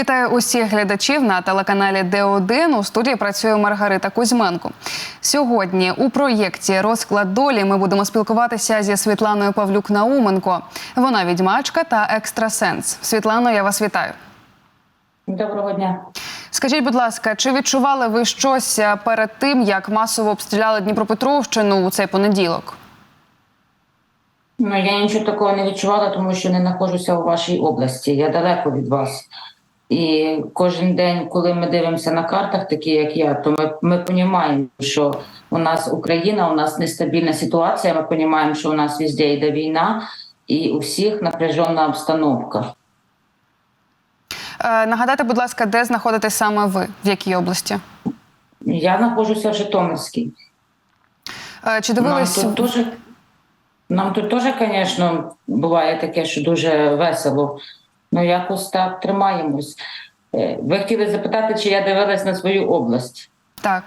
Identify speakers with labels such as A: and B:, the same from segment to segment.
A: Вітаю усіх глядачів на телеканалі Д1. У студії працює Маргарита Кузьменко. Сьогодні у проєкті Розклад долі ми будемо спілкуватися зі Світланою Павлюк Науменко. Вона відьмачка та екстрасенс. Світлано, я вас вітаю.
B: Доброго дня.
A: Скажіть, будь ласка, чи відчували ви щось е, перед тим, як масово обстріляли Дніпропетровщину у цей понеділок?
B: Ну я нічого такого не відчувала, тому що не знаходжуся у вашій області. Я далеко від вас. І кожен день, коли ми дивимося на картах, такі як я, то ми, ми розуміємо, що у нас Україна, у нас нестабільна ситуація. Ми розуміємо, що у нас везде йде війна, і у всіх напряжена обстановка.
A: Е, нагадайте, будь ласка, де знаходитесь саме ви, в якій області?
B: Я знаходжуся в Житомирській.
A: Е, чи
B: Нам тут дуже, нам тут теж, звісно, буває таке, що дуже весело. Ну, якось так тримаємось. Е, Ви хотіли запитати, чи я дивилась на свою область?
A: так?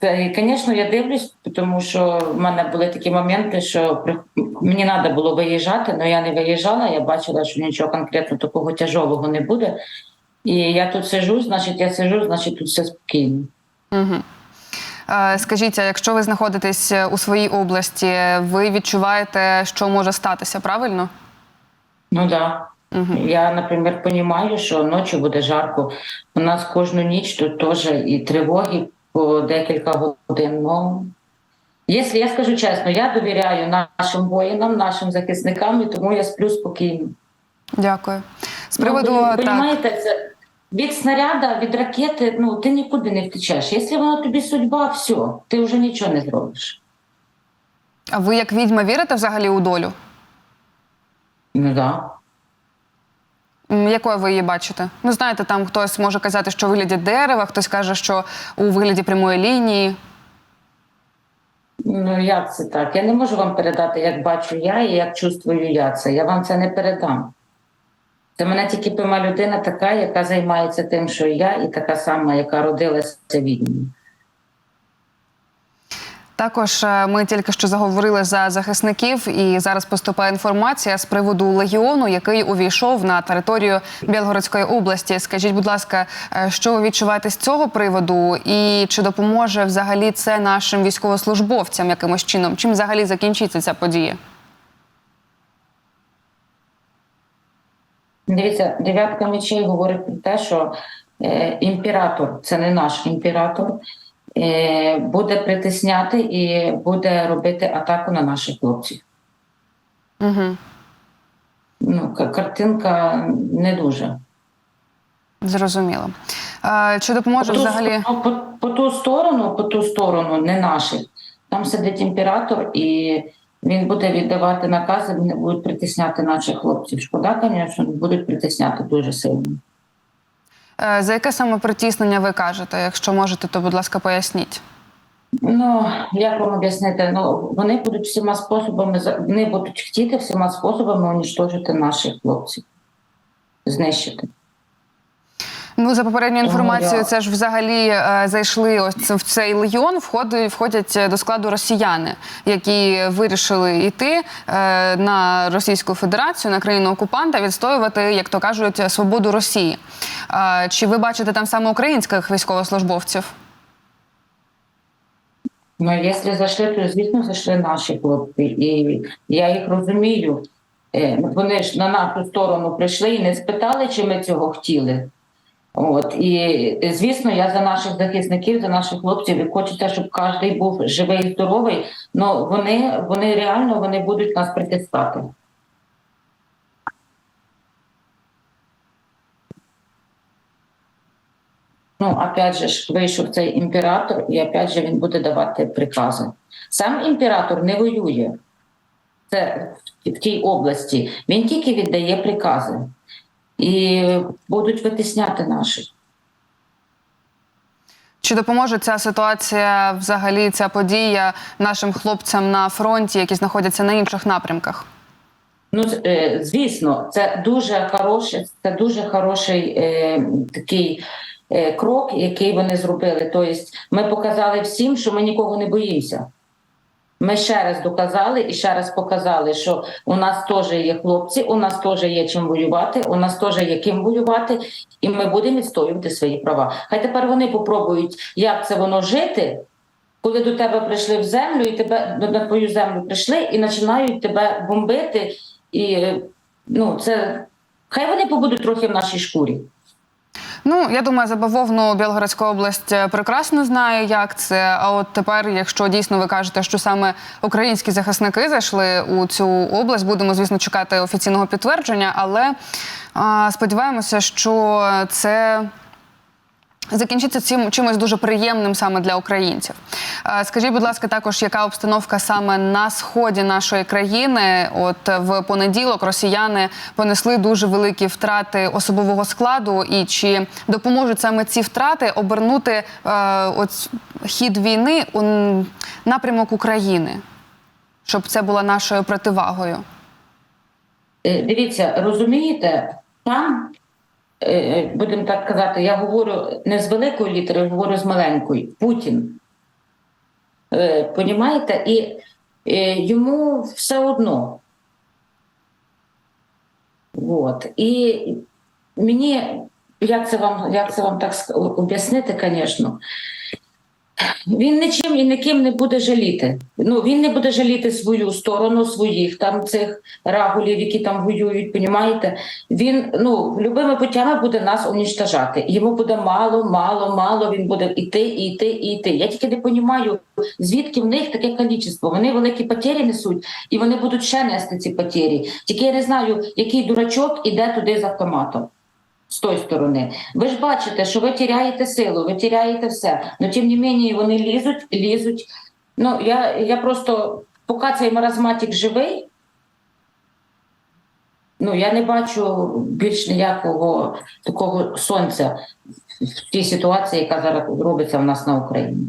B: Та, і, звісно, я дивлюсь, тому що в мене були такі моменти, що мені треба було виїжджати, але я не виїжджала. Я бачила, що нічого конкретно такого тяжового не буде. І я тут сижу, значить, я сижу, значить, тут все спокійно.
A: Угу. Скажіть, а якщо ви знаходитесь е, у своїй області, ви відчуваєте, що може статися, правильно?
B: Ну. Да.
A: Угу.
B: Я, наприклад, розумію, що ночі буде жарко. У нас кожну ніч тут теж і тривоги по декілька годин. Ну, якщо я скажу чесно, я довіряю нашим воїнам, нашим захисникам, і тому я сплю спокійно.
A: Дякую. З приводу
B: ну, ви,
A: так,
B: це від снаряда, від ракети, ну ти нікуди не втечеш. Якщо вона тобі судьба, все, ти вже нічого не зробиш.
A: а ви як відьма вірите взагалі у долю?
B: Ну да.
A: Якою ви її бачите? Ну, знаєте, там хтось може казати, що у вигляді дерева, хтось каже, що у вигляді прямої лінії.
B: Ну як це так? Я не можу вам передати, як бачу я і як чувствую я це. Я вам це не передам. Це мене тільки пойма людина така, яка займається тим, що я, і така сама, яка родилася відьмою.
A: Також е, ми тільки що заговорили за захисників, і зараз поступає інформація з приводу легіону, який увійшов на територію Білгородської області. Скажіть, будь ласка, е, що ви відчуваєте з цього приводу, і чи допоможе взагалі це нашим військовослужбовцям якимось чином? Чим взагалі закінчиться ця подія?
B: Дивіться, дев'ятка мечей говорить про те, що е, імператор це не наш імператор, буде притисняти і буде робити атаку на наших хлопців.
A: Угу.
B: Ну, картинка не дуже.
A: Зрозуміло. Чи допоможе
B: По ту,
A: взагалі?
B: по, по ту сторону, по ту сторону, не наших. Там сидить імператор, і він буде віддавати накази, вони будуть притисняти наших хлопців. Шкода, звісно, будуть притисняти дуже сильно.
A: Е, За яке саме притіснення ви кажете? Якщо можете, то будь ласка, поясніть.
B: Ну, як вам об'яснити? Ну, вони будуть всіма способами, вони будуть хотіти всіма способами унічтожити наших хлопців, знищити.
A: Ну, за попередньою інформацією, це ж взагалі е, зайшли ось в цей легіон, входять, входять до складу росіяни, які вирішили йти е, на Російську Федерацію, на країну окупанта, відстоювати, як то кажуть, свободу Росії. Е, чи ви бачите там саме українських військовослужбовців?
B: Ну, якщо зайшли, то звісно зайшли наші хлопці, і я їх розумію. Е, Вони ж на нашу сторону прийшли і не спитали, чи ми цього хотіли. От і звісно, я за наших захисників, за наших хлопців, і хочеться, щоб кожен був живий і здоровий. Ну вони, вони реально вони будуть нас притискати. Ну, опять же ж, вийшов цей імператор, і опять же він буде давати прикази. Сам імператор не воює. Це в тій області. Він тільки віддає прикази і будуть витисняти наших.
A: Чи допоможе ця ситуація, взагалі, ця подія нашим хлопцям на фронті, які знаходяться на інших напрямках?
B: Ну, е, звісно, це дуже хороше, це дуже хороший е, такий е, крок, який вони зробили. Тобто, ми показали всім, що ми нікого не боїмося. Ми ще раз доказали і ще раз показали, що у нас теж є хлопці, у нас теж є чим воювати, у нас теж є ким воювати, і ми будемо відстоювати свої права. Хай тепер вони попробують, як це воно жити, коли до тебе прийшли в землю, і тебе на твою землю прийшли і починають тебе бомбити. І ну, це хай вони побудуть трохи в нашій шкурі.
A: Ну, я думаю, за бавовну Білгородська область е, прекрасно знає, як це. А от тепер, якщо дійсно ви кажете, що саме українські захисники зайшли у цю область, будемо звісно чекати офіційного підтвердження, але а, сподіваємося, що це. Закінчиться цим чимось дуже приємним саме для українців. Е, Скажіть, будь ласка, також яка обстановка саме на сході нашої країни? От в понеділок росіяни понесли дуже великі втрати особового складу, і чи допоможуть саме ці втрати обернути е, от хід війни у напрямок України, щоб це була нашою противагою?
B: Е, Дивіться, розумієте, там, будемо так казати, я говорю не з великої літери, я говорю з маленької. Путін. Е, Понімаєте? І е, йому все одно. От. І мені, як це вам, як це вам так об'яснити, звісно, він нічим і ніким не буде жаліти. Ну він не буде жаліти свою сторону, своїх там цих рагулів, які там воюють. Понімаєте? Він ну любими путями буде нас унічтожати. Йому буде мало, мало, мало. Він буде іти, і йти, і йти. Я тільки не розумію, звідки в них таке кількість. Вони великі потері несуть, і вони будуть ще нести ці потері. Тільки я не знаю, який дурачок іде туди з автоматом. З тої сторони. Ви ж бачите, що ви тіряєте силу, ви тіряєте все. Но тим не менше вони лізуть, лізуть. Ну, я, я просто, поки цей маразматик живий, ну я не бачу більш ніякого такого сонця в тій ситуації, яка зараз робиться в нас на Україні.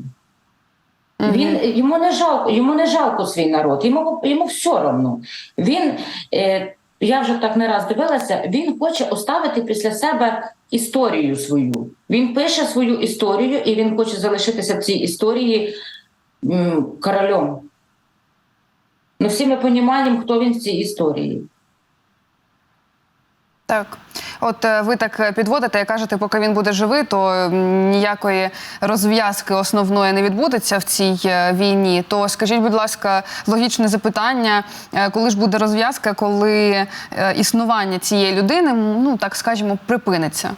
B: Він йому не жалко, йому не жалко свій народ, йому, йому все одно. Він, е, я вже так не раз дивилася, він хоче оставити після себе історію свою. Він пише свою історію, і він хоче залишитися в цій історії королем. Ну, всі ми розуміємо, хто він в цій історії.
A: Так, от е, ви так підводите і кажете, поки він буде живий, то ніякої розв'язки основної не відбудеться в цій е, війні. То скажіть, будь ласка, логічне запитання, е, коли ж буде розв'язка, коли е, існування цієї людини, ну так скажімо, припиниться?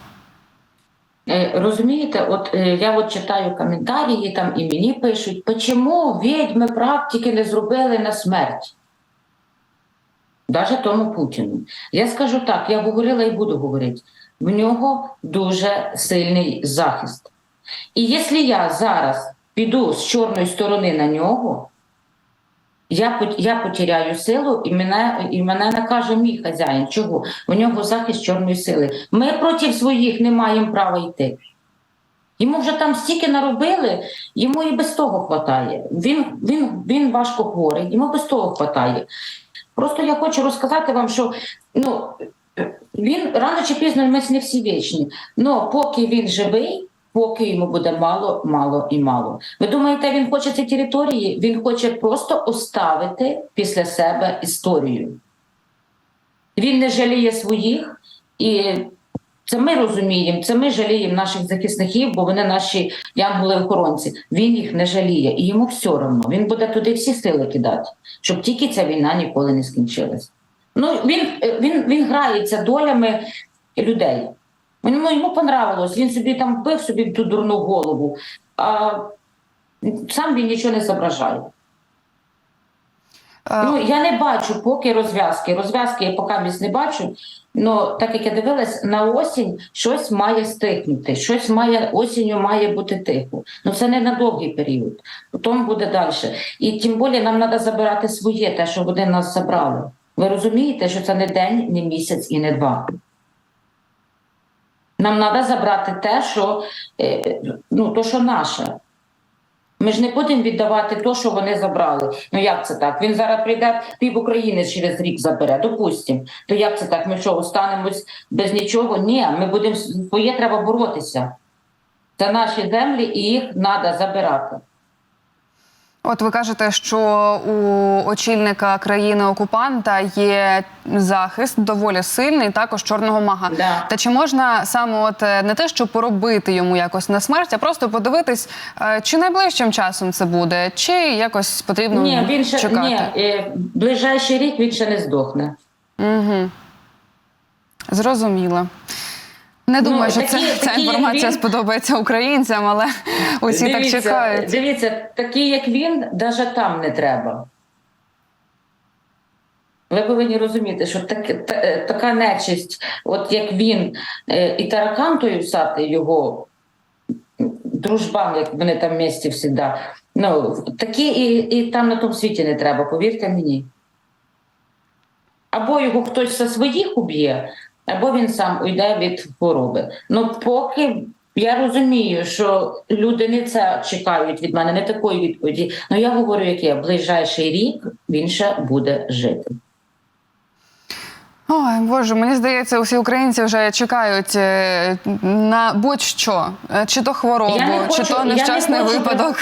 B: Е, Розумієте, от е, я от читаю коментарі, там і мені пишуть, чому відьми практики не зробили на смерть? Даже тому Путіну. Я скажу так, я говорила і буду говорити. В нього дуже сильний захист. І якщо я зараз піду з чорної сторони на нього, я, я потеряю силу, і мене, і мене накаже мій хазяїн. Чого? У нього захист чорної сили. Ми проти своїх не маємо права йти. Йому вже там стільки наробили, йому і без того хватає. Він, він, він важко хворий, йому без того хватає. Просто я хочу розказати вам, що ну, він рано чи пізно ми не всі вічні. але поки він живий, поки йому буде мало, мало і мало. Ви думаєте, він хоче ці території? Він хоче просто оставити після себе історію. Він не жаліє своїх, і це ми розуміємо, це ми жаліємо наших захисників, бо вони наші янголи-охоронці. Він їх не жаліє, і йому все одно. Він буде туди всі сили кидати, щоб тільки ця війна ніколи не скінчилась. Ну він, він, він грається долями людей. Йому, йому понравилось, він собі там вбив собі ту дурну голову, а сам він нічого не зображає. Ну, я не бачу поки розв'язки. Розв'язки я поки місць не бачу. Ну, так як я дивилась, на осінь щось має стихнути, щось має осінню має бути тихо. Ну це не на довгий період. Потім буде далі. І тим більше нам треба забирати своє, те, що вони нас забрали. Ви розумієте, що це не день, не місяць і не два. Нам треба забрати те, що, е, ну, то, що наше. Ми ж не будемо віддавати те, що вони забрали. Ну як це так? Він зараз прийде пів України через рік забере, допустимо. То як це так? Ми що, останемось без нічого? Ні, ми будемо своє треба боротися. Це наші землі, і їх треба забирати.
A: От ви кажете, що у очільника країни-окупанта є захист доволі сильний, також чорного мага.
B: Да.
A: Та чи можна саме от е, не те, що поробити йому якось на смерть, а просто подивитись, е, чи найближчим часом це буде, чи якось потрібно
B: Ні, він ще
A: чекати?
B: ні, е, ближайший рік він ще не здохне.
A: Угу. Зрозуміло. Не
B: Ну,
A: думаю, що
B: такі-
A: це, ця
B: такі, як
A: інформація
B: він-
A: сподобається українцям, але усі так чекають.
B: Дивіться, такі як він, навіть там не треба. Ви повинні розуміти, що так, та- е, така нечисть, от як він, е, і таракан той усатий його дружбан, як вони там в місті завжди. Ну, такі і, і там на тому світі не треба, повірте мені. Або його хтось зі своїх уб'є, або він сам уйде від хвороби. Ну, поки я розумію, що люди не це чекають від мене, не такої відповіді. Ну я говорю, як є, ближайший рік він ще буде жити.
A: Ой, Боже, мені здається, усі українці вже чекають е, на будь-що, Е, чи то хворобу,
B: не
A: чи
B: хочу-
A: то
B: я не
A: нещасний
B: хочу
A: випадок.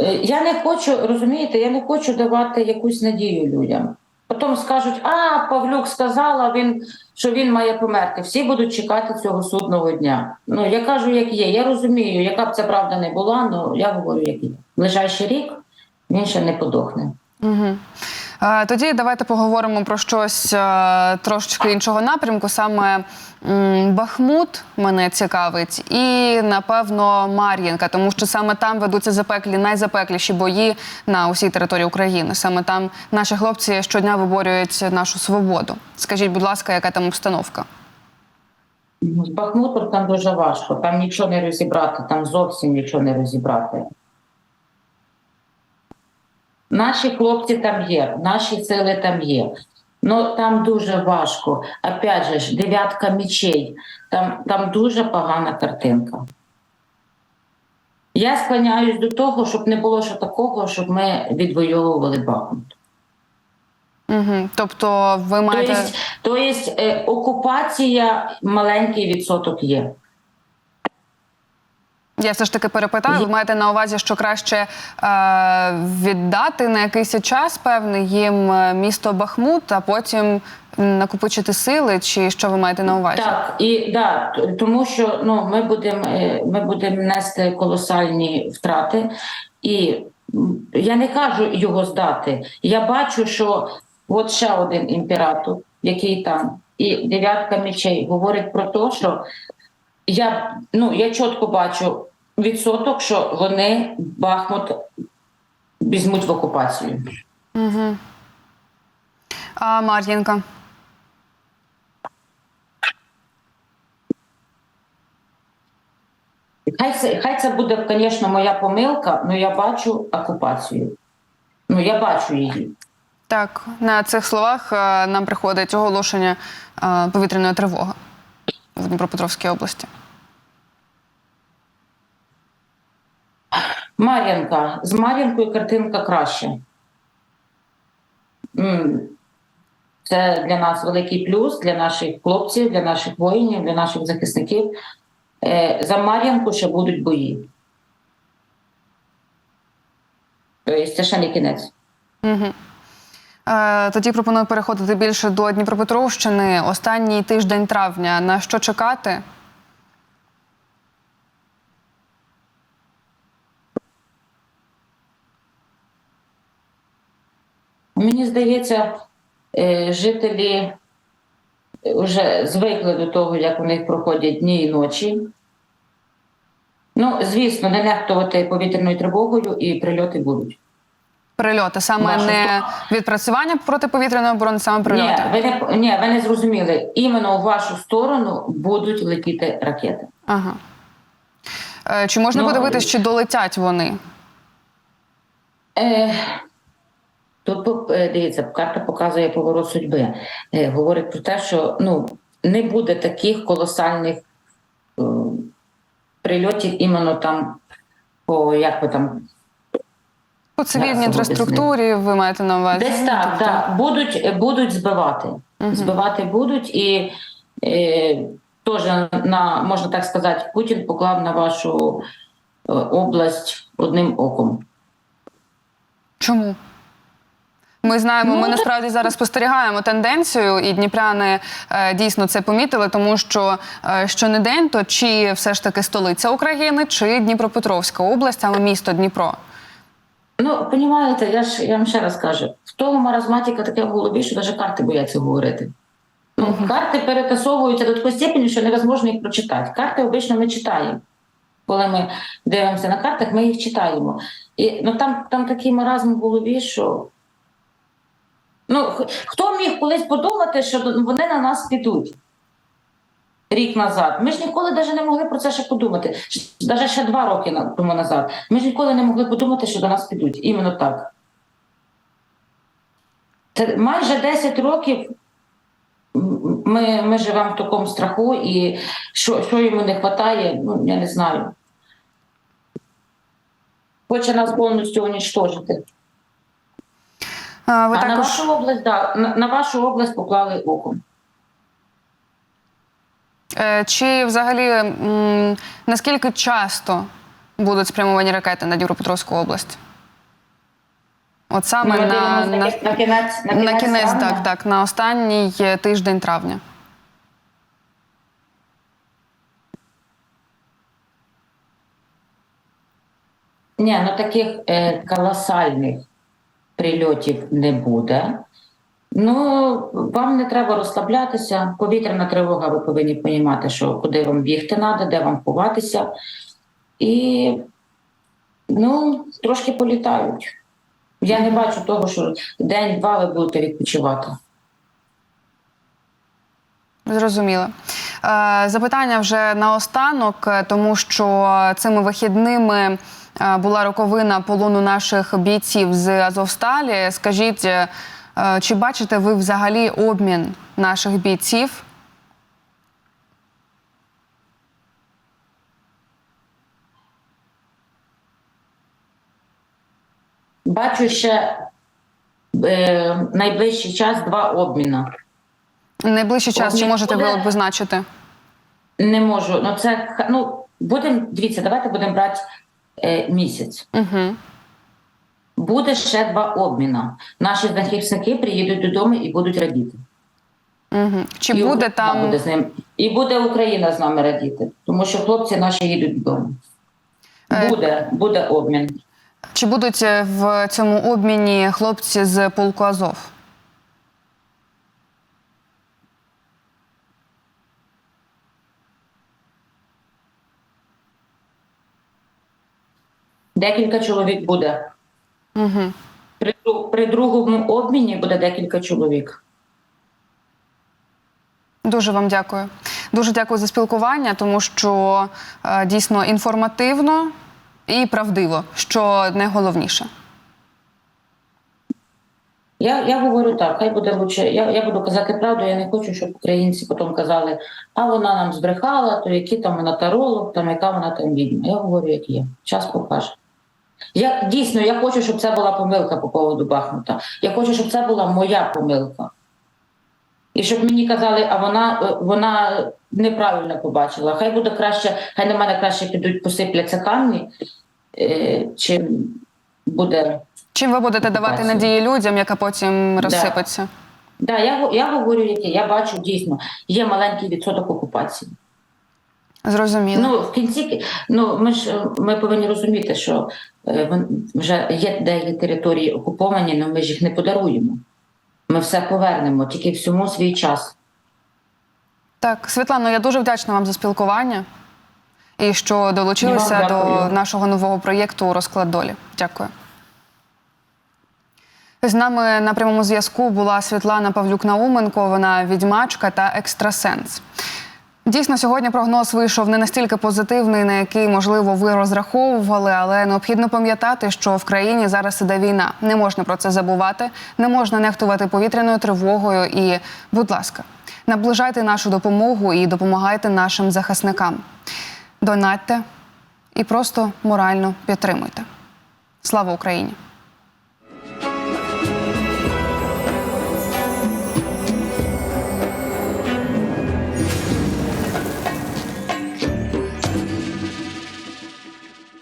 B: Е, Я не хочу, розумієте, я не хочу давати якусь надію людям. Потім скажуть, а Павлюк сказала, він, що він має померти. Всі будуть чекати цього судного дня. Ну я кажу, як є. Я розумію, яка б це правда не була, але я говорю, як є. Ближайший рік він ще не подохне.
A: Угу. Тоді давайте поговоримо про щось е, трошечки іншого напрямку. Саме Бахмут мене цікавить, і напевно Мар'їнка, тому що саме там ведуться запеклі, найзапекліші бої на усій території України. Саме там наші хлопці щодня виборюють нашу свободу. Скажіть, будь ласка, яка там обстановка?
B: З Бахмутом там дуже важко, там нічого не розібрати, там зовсім нічого не розібрати. Наші хлопці там є, наші сили там є. Ну там дуже важко. Опять же ж, дев'ятка мічей, там, там дуже погана картинка. Я склоняюсь до того, щоб не було що такого, щоб ми відвоювали Бахмут.
A: Угу. Тобто, ви маєте
B: Тобто, то е, окупація маленький відсоток є.
A: Я все ж таки перепитаю. Ви маєте на увазі, що краще е, віддати на якийсь час певний їм е, місто Бахмут, а потім накопичити сили, чи що ви маєте на увазі?
B: Так, і да, тому що ну, ми будемо ми будем нести колосальні втрати, і я не кажу його здати. Я бачу, що от ще один імператор, який там, і дев'ятка мечей говорить про те, що я, ну, я чітко бачу відсоток, що вони Бахмут візьмуть в окупацію.
A: Угу. А Мар'їнка?
B: Хай це, хай це буде, звісно, моя помилка, але я бачу окупацію. Ну, я бачу її.
A: Так, на цих словах е, нам приходить оголошення е, повітряної тривоги в Дніпропетровській області.
B: Мар'янка. З Мар'янкою картинка краще. Це для нас великий плюс, для наших хлопців, для наших воїнів, для наших захисників. Е, За Мар'янку ще будуть бої. Тобто це ще не кінець.
A: Е, тоді пропоную переходити більше до Дніпропетровщини. Останній тиждень травня. На що чекати?
B: Мені здається, е, жителі вже звикли до того, як у них проходять дні і ночі. Ну, звісно, не нехтувати повітряною тривогою і прильоти будуть.
A: Прильоти саме
B: Наша
A: не відпрацювання протиповітряної оборони, саме
B: Ні
A: прильоти.
B: ви не, ні, ви не зрозуміли. Іменно у вашу сторону будуть летіти ракети.
A: Ага. Е, Чи можна
B: Ну,
A: подивитись, чи долетять вони?
B: Е, тут е, дивіться, карта показує поворот судьби. Е, говорить про те, що ну, не буде таких колосальних е, прильотів іменно там, по як ви там
A: По цивільній інфраструктурі ви маєте на увазі?
B: Десь так,
A: Тобто-
B: так. Будуть, будуть збивати.
A: Мгм.
B: Збивати будуть і е, теж на, можна так сказати, Путін поклав на вашу область одним оком.
A: Чому? Ми знаємо,
B: Ну,
A: ми насправді зараз спостерігаємо тенденцію, і дніпряни е, дійсно це помітили, тому що е, що не день, то чи все ж таки столиця України, чи Дніпропетровська область, саме місто Дніпро.
B: Ну, понімаєте, я ж я вам ще раз кажу, в того маразматика таке в голові, що навіть карти бояться говорити. Ну, Карти перетасовуються до такої степені, що невозможно їх прочитати. Карти обично ми читаємо. Коли ми дивимося на картах, ми їх читаємо. І ну, там, там такий маразм в голові, що. Ну, хто міг колись подумати, що вони на нас підуть рік назад? Ми ж ніколи навіть не могли про це ще подумати. Навіть ще два роки тому назад. Ми ж ніколи не могли подумати, що до нас підуть. Іменно так. Майже 10 років ми, ми живемо в такому страху, і що, що йому не вистачає, ну я не знаю. Хоче нас повністю унічтожити.
A: Ви
B: а на вашу область, да, на, на вашу область поклали око.
A: Е, чи взагалі наскільки часто будуть спрямовані ракети на Дніпропетровську область? От саме
B: Ми
A: на, на,
B: на, на кінець, на
A: на
B: кінець, травня.
A: так, так, на останній е, тиждень травня.
B: Ні, ну таких е, колосальних прильотів не буде. Ну, вам не треба розслаблятися. Повітряна тривога, ви повинні розуміти, що куди вам бігти треба, де вам ховатися. І ну, трошки політають. Я не бачу того, що день-два ви будете відпочивати.
A: Зрозуміло. Е, Запитання вже наостанок, е, тому що цими вихідними була роковина полону наших бійців з Азовсталі. Скажіть, е, е, чи бачите ви взагалі обмін наших бійців?
B: Бачу ще е, найближчий час два обміна.
A: Найближчий час чи
B: Обмін
A: можете ви
B: буде.
A: обозначити?
B: Не можу. Ну, це ну, будемо, дивіться, давайте будемо брати е, місяць.
A: Угу.
B: Буде ще два обміна. Наші захисники приїдуть додому і будуть радіти.
A: Угу. Чи
B: і
A: буде там
B: буде з ним, і буде Україна з нами радіти, тому що хлопці наші їдуть додому.
A: Е,
B: Буде, буде обмін.
A: чи будуть е, в цьому обміні хлопці з полку Азов?
B: Декілька чоловік буде.
A: Угу.
B: При, при другому обміні буде декілька чоловік.
A: Дуже вам дякую. Дуже дякую за спілкування, тому що е, дійсно інформативно і правдиво, що найголовніше.
B: Я, я говорю так, хай буде лучше. Я, я буду казати правду, я не хочу, щоб українці потім казали, а вона нам збрехала, то які там вона таролог, там яка вона там відьма. Я говорю, як є. Час покаже. Я дійсно я хочу, щоб це була помилка по поводу Бахмута. Я хочу, щоб це була моя помилка. І щоб мені казали, а вона, е, вона неправильно побачила. Хай буде краще, хай на мене краще підуть, посипляться камні, е, чим буде.
A: Чим ви будете давати надії людям, яка потім розсипеться?
B: Да, я, я говорю, я бачу дійсно, є маленький відсоток окупації.
A: Зрозуміло.
B: Ну в кінці ну ми ж е, ми повинні розуміти, що е, вже є деякі території окуповані, але ми ж їх не подаруємо. Ми все повернемо, тільки всьому свій час.
A: Так, Світлано, я дуже вдячна вам за спілкування і що долучилися
B: вам
A: до нашого нового проєкту Розклад долі. Дякую. З нами на прямому зв'язку була Світлана Павлюк-Науменко, вона відьмачка та екстрасенс. Дійсно, сьогодні прогноз вийшов не настільки позитивний, на який, можливо, ви розраховували, але необхідно пам'ятати, що в країні зараз іде війна. Не можна про це забувати, не можна нехтувати повітряною тривогою. І, будь ласка, наближайте нашу допомогу і допомагайте нашим захисникам. Донатьте і просто морально підтримуйте. Слава Україні!